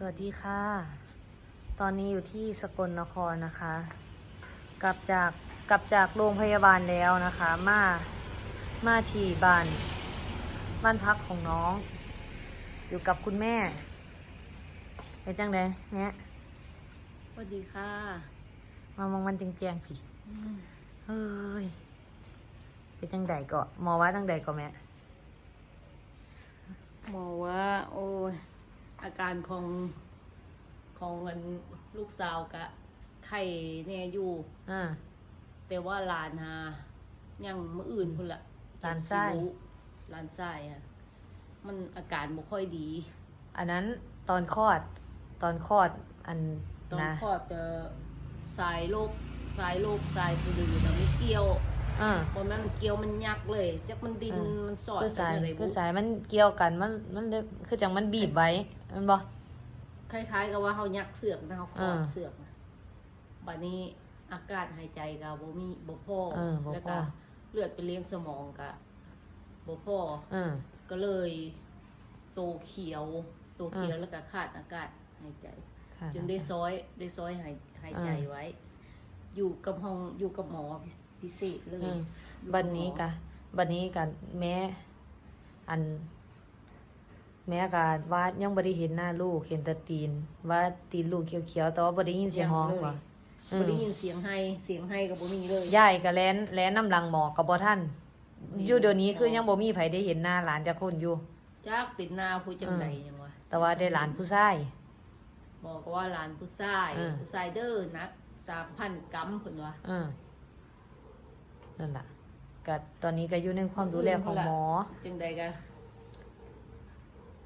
สวัสดีค่ะ ตอนนี้อยู่ที่สกลนครนะคะ กลับจากกลับจากโรงพยาบาลแล้วนะคะ มา มาที่บ้าน บ้านพักของน้อง อยู่กับคุณแม่เป็นจังไดแม่สวัสดีค่ะ มามองมันจงแจงๆพี่เฮ้ยเป็นจังไดก็หมอว่าจังไดก็แม่หมอว่า โอ้ย อาการของของเงินลูกสาวกะไข่เนี่ยอยู่อ่า แต่ว่าหลานฮะยังมืออื่นพุ่นละหลานไส้จะสิรู้หลานไส้อะมันอาการบ่ค่อยดี อันนั้นตอนคลอด ตอนคลอดอันตอนนะ คลอดจะสายโรคสายโรคสายสะดือนะไม่เกี่ยวเออเพราะมันเกี่ยวมันยักเลยจักมันดินเออมันสอดคือสายกันอะไรคือสายมันเกี่ยวกันมันมันเลยคือจังมันบีบไว้มันบ่คล้ายๆกับว่าเขายักเสือกนะเขาคลอดอ่าเสือกนะบัดนี้อากาศหายใจกับบ่มีบ่พอเออบ่พอแล้วก็เลือดไปเลี้ยงสมองกับบ่พอเออก็เลยโตเขียวโตเขียวอ่าแล้วก็ขาดอากาศหายใจค่ะจนได้ซอยได้ซอยหายหายใจอ่าไว้ อยู่กับห้องอยู่กับหมอ พิเศษเลยเอออยู่บักับดหมอนี้กะบัดนี้กะแม่อัน แม่กะว่ายังบ่ได้เห็นหน้าลูกเห็นแต่ตีน ว่าตีนลูกเขียวๆแต่ว่าบ่ได้ยินเสียงร้องเลยว่ะบ่ได้ยินเสียงให้เสียงให้กับบ่มีเลยยายก็แล่นแล่นน้ำหลังหมอก็บ่ทันอยู่เดี๋ยวนี้คือยังบ่มีไผได้เห็นหน้าหลานจักคนอยู่จักเป็นหน้าผู้จังใดยังวะแต่ว่าได้หลานผู้ชายบอกว่าหลานผู้ชายอ่าผู้ชายเด้อนักสามพันกรัมคนวะ เออนั่นล่ะก็ตอนนี้ก็อยู่ในความดูแลของหมอ จึงใดกัน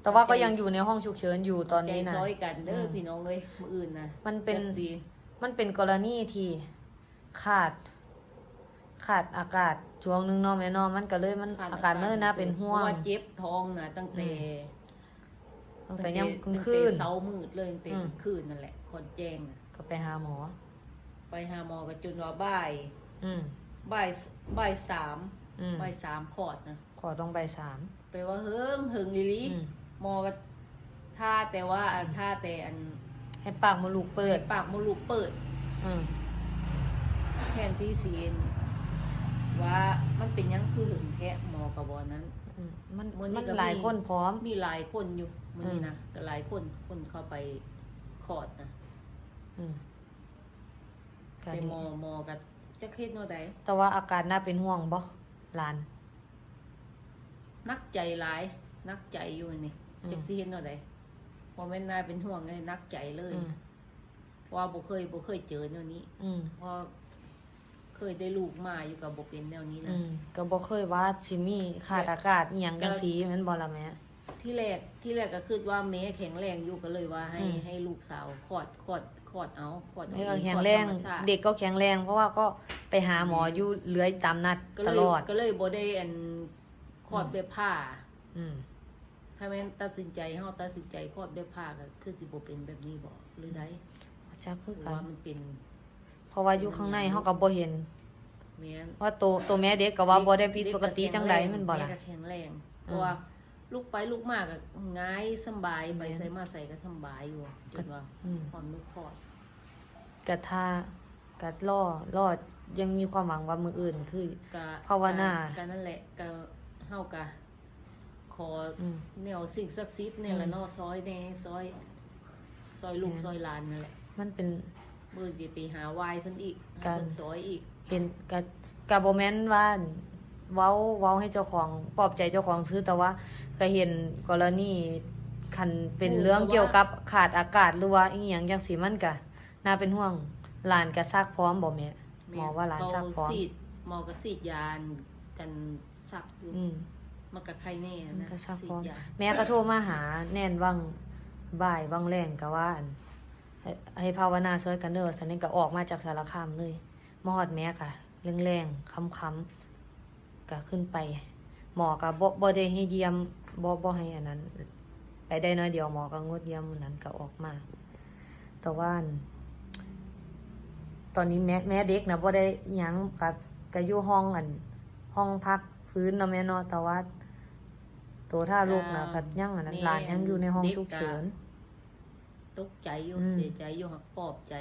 แต่ว่าก็ยังอยู่ในห้องฉุกเฉินอยู่ตอนนี้ใจนะซอยกันเด้ออมพี่น้องเอ้ยมืออื่นนะมันเป็นจักสิมันเป็นกรณีที่ขาด ขาดอากาศช่วงหนึงเนาะแม่เนาะมันก็เลยมันอากาศมันเลยน่าเป็นห่วเพงราะว่าเจ็บท้องนะตั้งแต่ตั้งแต่ยังกลางตั้งคืนแต่เช้ามืดเลยตั้งแต่อืมกลางคืนนั่นแหละคนแจ้งน่ะก็ไปหาหมอ ไปหาหมอกันจนว่าบ่าย อืม บ่ายบ่ายสามอืมบ่ายสามขอดนะขอต้องใบสามไปว่าเฮิงเฮิงอีหลีอืมหมอก็ท่าแต่ว่าอันท่าแต่อันให้ปากมดลูกเปิด ปากมดลูกเปิด อืมแทนที่สีนว่ามันเป็นหยังคือหึงแค่หมอกับบอนั้น อืมมันมื้อนี้มันก็หลายมีคนพร้อม มีหลายคนอยู่มันนี่อืมนะก็หลายคนคนเข้าไปขอดนะอืมก็แต่นี่หมอหมอกับ จะเคสโนใดแต่ว่าอาการน่าเป็นห่วงบ่หลาน นักใจหลาย นักใจอยู่นี่อืม จักซีเห็นโนใดพอแม่นนายเป็นห่วงไงนักใจเลยอืมเพราะว่าบ่เคยบ่เคยเจอแนวนี้อืมเพราะเคยได้ลูกมาอยู่กับบ่เป็นแนวนี้อืนะมก็บ่เคยว่าสิมีขาดอากาศอีหยังจังซี่แม่นบ่ล่ะแม่ ที่แรกที่แรกก็คือว่าแม่แข็งแรงอยู่ก็เลยว่าให้อืม ให้ลูกสาวคลอดคลอดค ลอดเอาคลอดเอาแม่ก็เอแข็งคลอแรงธมชาติเด็กก็แข็งแรง เพราะว่าก็ไปหาหมออยู่เลื้อยตามนัดก็ตเลยลอด ก็เลยบ่ได้อันคลอดด้วยผ้าอืมถ้าแม่นตัดสินใจเฮาตัดสินใจคลอดด้วยผ้าก็คือสิบ่เป็นแบบนี้บ่หรือไดจักคือหรือกัว่านมันเป็นเพราะว่าอยู่ข้างในเฮาก็บ่เห็นแม่น ว่าโตโตแม่เด็กก็ว่าบ่ได้ผิดปกติจังไดแมันบ่ล่ะ แก็แข็งแรงเพราะว่า ลูกไปลูกมาก็ง่ายสำบายไปแม่นใส่มาใส่ก็สำบายอยู่จนว่าอืมความมือคลอดกะท่ากัดล่อรอดยังมีความหวังว่ามืออื่นคือก็ภาวนาก็นั่นแหละก็เฮาก็ขออืมแนวสิ่งศักดิ์สิทธิ์เนี่ยแหละอืมเนาะซอยแน่ซอย ซอยลูกแม่นซอยหลานนั่นแหละ มันเป็นมือจะไปหาวายเพิ่นอีกให้การเพิ่นซอยอีกเห็นกะกะบ่แม่นว่า เว้าเว้าให้เจ้าของปลอบใจเจ้าของคือแต่ว่าก็เห็นกรณีคันเป็นเรื่องเกี่ยวกับขาดอากาศหรือว่าอีหยังจังซี่มันก็น่าเป็นห่วงหลานก็ซักพร้อมบ่แม่หมอว่าหลานซักพร้อมเขสีดหมอก็สีดยานกันซักอยู่อืมมันก็ไข้แน่มันนะก็ซักสีพร้อดมยาแม่ก็โทรมาหาแน่นวังบ่ายวังแรงก็ว่าอั่นให้ให้ภาวนาช่วยกันเด้อสันนี้ก็ออกมาจากสารคามเลยมาฮอดแม่ค่ะแรงๆค้ำๆ ก็ขึ้นไป หมอก็บ่บ่ได้ให้เยี่ยมบ่บ่ให้อันนั้น ไปได้น้อยเดียวหมอก็งดเยี่ยมมื้อนั้นก็ออกมา แต่ว่า ตอนนี้แม่แม่เด็กนะบ่ได้ยังกับก็อยู่ห้องอัน ห้องพักฟื้นเนาะแม่เนาะแต่ว่าตัวถ้าลูกนะก็ยังอันนั้นหลานยังอยู่ในห้องฉุกเฉิน ตกใจอยู่อืมเสียใจอยู่หักปลอบใจ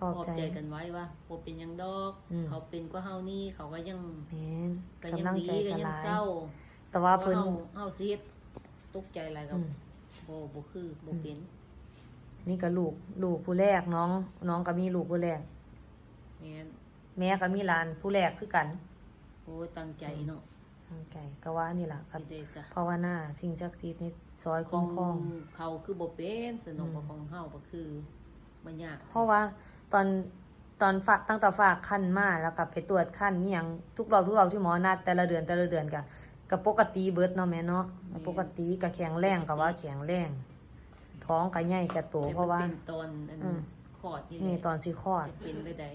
ปลอบใจกันไว้ว่าบ่เป็นหยังดอก อืม เขาเป็นก็เฮานี่เขาก็ยังแม่นก็ยังกำลังดีใจก็ก็ยังหลายเศร้าแต่ว่าเพิ่นเฮาเฮาสิเฮ็ดตกใจอะไรก็อืมบ่บ่คือบ่เป็นนี่ก็ลูกลูกผู้แรกน้อง น้องก็มีลูกผู้แรก แม่นแม่ก็มีหลานผู้แรกคือกันโอ้ยตั้งใจเนาะทางไก่ก็ว่านี่ล่ะครับที่ได้ซะภาวนาสิ่งศักดิ์สิทธิ์ใน ซอยขคุ้อมงครองเขาคือบ่เป็นสนุกอืมกว่าของเฮาก็คือมันยากเพราะว่าตอนตอนฝากตั้งแต่ฝากขั้นมาแล้วก็ไปตรวจขั้นนี่ยังทุกรอบทุกรอบที่หมอนัดแต่ละเดือนแต่ละเดือนก็ก็ปกติเบิดเนาะแม่เนาะปกติก็แข็งแรงก็ว่าแข็งแรงท้องก็ใหญ่ก็โตแต่เพราะว่ามันเป็นตอนอันอืมคลอดนี่นี่แหละตอนสิคลอดจะเป็นไปได้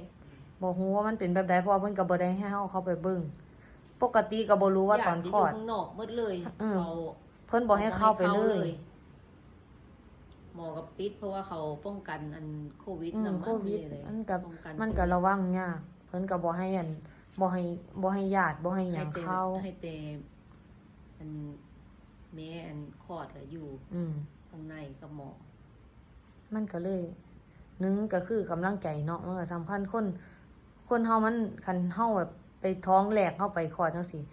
บ่ฮู้ว่ามันเป็นแบบใดเพราะว่าเพิ่นก็บ่ได้ให้เฮาเข้าไปเบิ่งปกติก็บ่รู้ว่าตอนคลอดยกจะยู่ข้างนอกหมดเลยอืมเขา เพิ่นบ่ให้เข้าไปเลย หมอกับปิดเพราะว่าเขาป้องกันอันโควิดอืมนำโควิดเลยมันก็ป้องกันมันก็ระวังยากเพิ่นก็บ่ให้อันบ่ให้บ่ให้ญาติบ่ให้หยังให้แต่เข้า ให้แต่อันแม่อันคลอดแล้วอยู่อืม ข้างในกับหมอ มันก็เลยหนึงก็คือกำลังใจเนาะมันก็สำคัญคน คนเฮามันคันเฮาแบบไปท้องแหลกเฮาไปคลอดจังซี่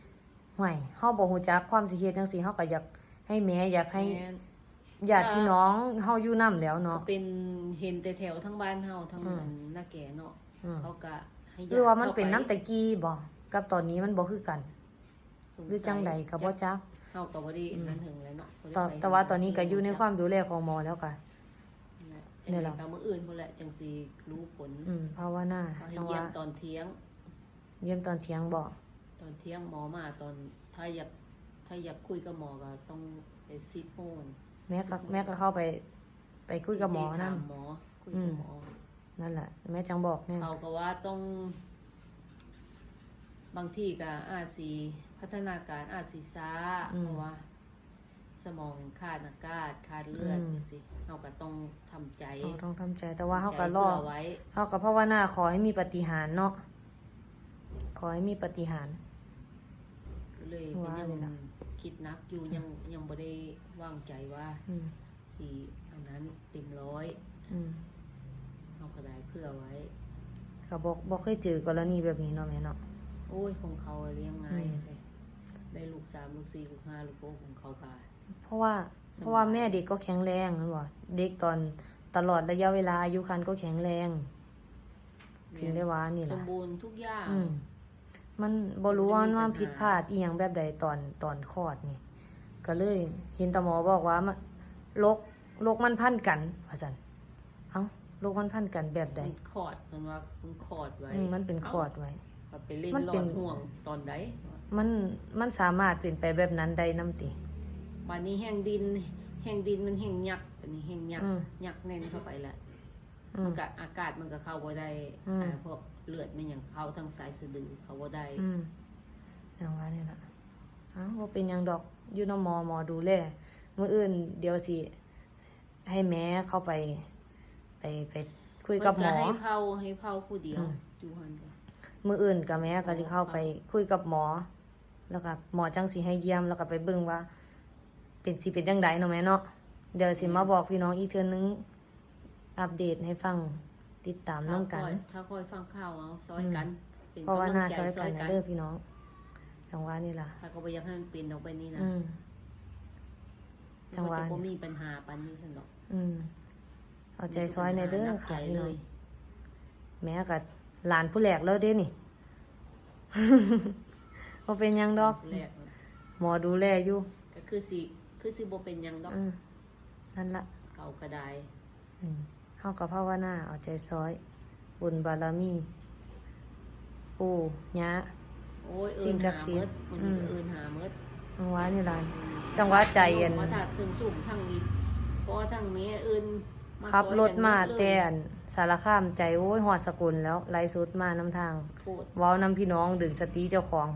ห่วยเฮาบ่ฮู้จักความสิเฮ็ดจังซี่เฮาก็อยาก ให้แม่อยากให้แม่นญาติพี่น้องเฮาอยู่นํแล้วเนาะ เป็นเห็นแต่แถวทั้งบ้านเฮาทั้งอืมอันหน้าแก่เนาะอืมเขาก็ให้หรือว่ามันญติเป็นข้น้ำตะกี้บ่กับตอนนี้มันบ่คือกันสงสัยหรือจังใดก็บ่จัก เฮาก็บ่ได้อืม นั่นถึงเลยเนาะบ่ได้ต่อไปแต่ว่าตอนนี้ก็อยู่ในความดูแลของหมอแล้วค่ะนี่นี่แหแหละละจังมื้ออื่นพุ่นแหละจังสิรู้ผลอืมภาวนาเขาให้จังเยี่ยว่ามตอนเที่ยง เยี่ยมตอนเที่ยงบ่ ตอนเที่ยงหมอมาตอนถ้าอยาก ถ้าอยากคุยกับหมอก็ต้องไปซิดโมงแม่ก็แม่ก็เข้าไป ไปคุยกับหมอถานั่นหมอคุยอืกับมหมอ นั่นแหละแม่จังบอกแน่เขาก็ว่าต้อง บางทีก็อาจสีพัฒนาการอาจสีช้าเพราะว่า สมองขาดอากาศขาดเลือดจังสิเราก็ต้องทำใจเราต้องทำใจ แต่ว่าเขาก็ใจรอพื่ไว้เขาก็ภาวนาขอให้มีปาฏิหารย์เนาะขอให้มีปาฏิหารย์ก็ เลยเป็นว่ายังเลยล่ะคิดนักอยู่ยังยังบ่ได้วางใจว่าอืมสีอันนั้นเต็มร้อยอืมเราก็ได้เพื่อไว้ก็บอกบอกเคยเจอกรณีแบบนี้เนาะแม่เนาะโอ้ยของเขาเลี้ยงง่ายอืมเลยได้ลูกสามลูกสี่ลูกห้าลูกหกของเขาไปเพราะว่าเพราะว่าแม่เด็กก็แข็งแรงนั่นบ่เด็กตอนตลอดระยะเวลาอายุครรภ์ก็แข็งแรง ถึงได้ว่านี่สล่ะมบูรณ์ทุกอย่างอื มมันบ่รู้ว่ามันว่ามันมีปัญหาผิดพลาดอีหยังแบบใดตอนตอนคลอดนี่ ก็เลยเห็นตาหมอบอกว่ามันโรคโรคมันพันกันว่าซั่นเอ้าโรคมันพันกันแบบใดมันคลอดมันว่ามันคลอดไว้อืมมันเป็นคลอดไว้เาก็ไปเล่นมันหลเป็อนดห่วงตอนใดมันมันสามารถเป็นไปแบบนั้นได้นํติ วันนี้แห้งดิน แห้งดินมันแห้งยักอันนี้แห้งยักอืม ยักแน่นเข้าไปแล้วอื มัมนก็อากาศมันก็เข้าบ่ได้อืมอ่าพวกเลือดมันอย่างเข้าทางสายสะดือเขาบ่ได้อืมอย่างว่านี่ล่ะเอ้าบ่เป็นหยังดอกอยู่นำหมอหมอดูแลมื้ออื่น เดี๋ยวสิให้แม่เข้าไป ไปไปคุยกับหมอเพิ่นก็ให้เผาให้เผาผู้เดียวอืมอยู่หันก็มืออื่นกับแม่ก็สิเข้าไปคุยกับหมอ แล้วก็หมอจังสิให้เยี่ยมแล้วก็ไปเบิ่งว่า เป็นสิเป็นจังไดเนาะแม่เนาะเดี๋ยวสิมาบอกพี่น้องอีกเทื่อนึง อัปเดตให้ฟังติดตามน้องกัน ถ้าคอยถ้าคอยฟังข่าวเอาซอยกันป็เพราะว่าหน้าำลังซอยกันนะเด้อพี่น้องจังหวะนี่ล่ะถ้าก็บ่อยากให้มันเป็นออกไปนี่นะอืมจังหวะมันจะบ่มีปัญหาปานนี้ซั่นดอกอืมเอาใจซอยในเด้อนักค่ะใจพี่เลน้องยแม่กับหลานผู้แหลกแล้วเด้นี่บ่เป็นหยังดอกแรกหมอดูแลอยู่ก็คือสิคือสิบ่เป็นหยังดอกอืมนั่นละเก่ากระไดอืม เฮากับภาวนาเอาใจซอย บุญบารมี ปู่ย่าโอ้ยสิ่เอิ้งนศัหากดิ์สิทธิ์ เมิดมันอืมเอิ้นหาเมิดจังหวะนี่ล่ะจังหวะใจเย็น มาถัดซึ่งสุ่มทั้งนี้เพราะว่าทั้งนี้เอิ้นมาขับซอยรถมากันหดเลยแต่อันสารคามใจโอ้ยหอดสกุลแล้วไล่สุดมาน้ำทาง โคตรเว้านำพี่น้องดึงสติเจ้าของ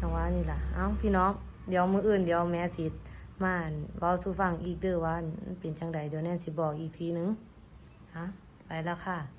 จังหวะนี่ล่ะ เอ้าพี่น้อง เดี๋ยวมื้ออื่นเดี๋ยวแม่สิมาอั่นเว้าสู่ฟังอีกเด้อว่ามันเป็นจังใดเดี๋ยวแน่นสิบอกอีกทีหนึงะ ไปแล้วค่ะ